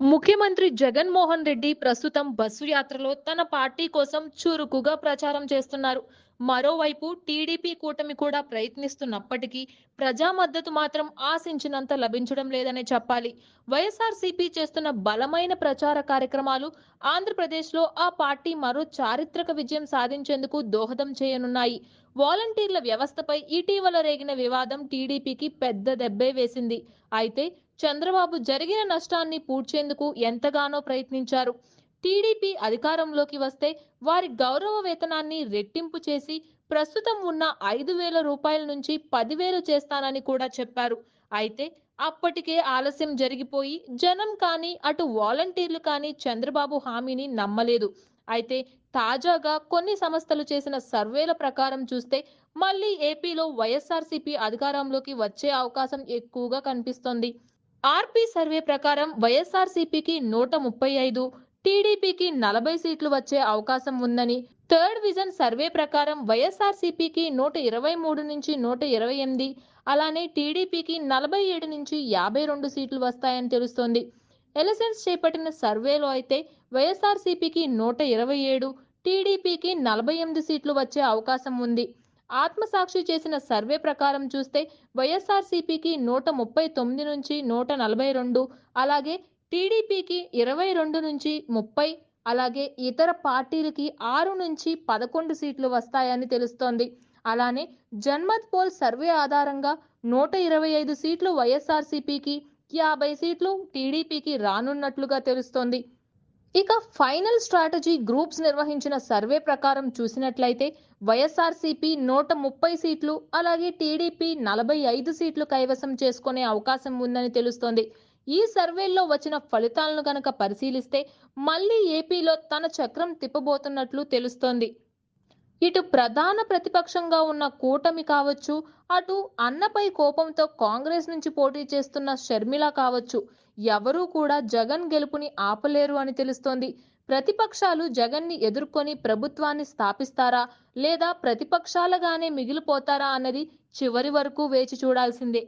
ముఖ్యమంత్రి జగన్మోహన్ రెడ్డి ప్రస్తుతం బస్సు యాత్రలో తన పార్టీ కోసం చురుకుగా ప్రచారం చేస్తున్నారు. మరోవైపు టీడీపీ కూటమి కూడా ప్రయత్నిస్తున్నప్పటికీ ప్రజా మద్దతు మాత్రం ఆశించినంత లభించడం లేదనే చెప్పాలి. వైఎస్ఆర్సీపీ చేస్తున్న బలమైన ప్రచార కార్యక్రమాలు ఆంధ్రప్రదేశ్లో ఆ పార్టీ మరో చారిత్రక విజయం సాధించేందుకు దోహదం చేయనున్నాయి. వాలంటీర్ల వ్యవస్థపై ఇటీవల రేగిన వివాదం టీడీపీకి పెద్ద దెబ్బే వేసింది. అయితే చంద్రబాబు జరిగిన నష్టాన్ని పూడ్చేందుకు ఎంతగానో ప్రయత్నించారు. టీడీపీ అధికారంలోకి వస్తే వారి గౌరవ వేతనాన్ని రెట్టింపు చేసి ప్రస్తుతం ఉన్న ఐదు వేల రూపాయల నుంచి పదివేలు చేస్తానని కూడా చెప్పారు. అయితే అప్పటికే ఆలస్యం జరిగిపోయి జనం కానీ అటు వాలంటీర్లు కానీ చంద్రబాబు హామీని నమ్మలేదు. అయితే తాజాగా కొన్ని సంస్థలు చేసిన సర్వేల ప్రకారం చూస్తే మళ్ళీ ఏపీలో వైఎస్ఆర్సీపీ అధికారంలోకి వచ్చే అవకాశం ఎక్కువగా కనిపిస్తోంది. ఆర్పీ సర్వే ప్రకారం వైఎస్ఆర్సీపీకి నూట ముప్పై ఐదు టీడీపీకి నలభై సీట్లు వచ్చే అవకాశం ఉందని థర్డ్ విజన్ సర్వే ప్రకారం వైఎస్ఆర్సీపీకి నూట ఇరవై మూడు నుంచి నూట ఇరవై ఎనిమిది అలానే టీడీపీకి నలభై ఏడు నుంచి యాభై రెండు సీట్లు వస్తాయని తెలుస్తోంది. ఎలసెన్స్ చేపట్టిన సర్వేలో అయితే వైఎస్ఆర్సీపీకి నూట ఇరవై ఏడు టీడీపీకి నలభై ఎనిమిది సీట్లు వచ్చే అవకాశం ఉంది. ఆత్మసాక్షి చేసిన సర్వే ప్రకారం చూస్తే వైఎస్ఆర్సీపీకి నూట ముప్పై తొమ్మిది నుంచి నూట నలభై రెండు అలాగే టీడీపీకి ఇరవై రెండు నుంచి ముప్పై అలాగే ఇతర పార్టీలకి ఆరు నుంచి పదకొండు సీట్లు వస్తాయని తెలుస్తోంది. అలానే జన్మత్ పోల్ సర్వే ఆధారంగా నూట ఇరవై ఐదు సీట్లు వైఎస్ఆర్సీపీకి యాభై సీట్లు టీడీపీకి రానున్నట్లుగా తెలుస్తోంది. ఇక ఫైనల్ స్ట్రాటజీ గ్రూప్స్ నిర్వహించిన సర్వే ప్రకారం చూసినట్లయితే వైఎస్ఆర్సీపీ నూట ముప్పై సీట్లు అలాగే టీడీపీ నలభై ఐదు సీట్లు కైవసం చేసుకునే అవకాశం ఉందని తెలుస్తోంది. ఈ సర్వేల్లో వచ్చిన ఫలితాలను కనుక పరిశీలిస్తే మళ్ళీ ఏపీలో తన చక్రం తిప్పబోతున్నట్లు తెలుస్తోంది. ఇటు ప్రధాన ప్రతిపక్షంగా ఉన్న కూటమి కావచ్చు అటు అన్నపై కోపంతో కాంగ్రెస్ నుంచి పోటీ చేస్తున్న షర్మిల కావచ్చు. ఎవరూ కూడా జగన్ గెలుపుని ఆపలేరు అని తెలుస్తోంది. ప్రతిపక్షాలు జగన్ని ఎదుర్కొని ప్రభుత్వాన్ని స్థాపిస్తారా లేదా ప్రతిపక్షాలుగానే మిగిలిపోతారా అన్నది చివరి వరకు వేచి చూడాల్సిందే.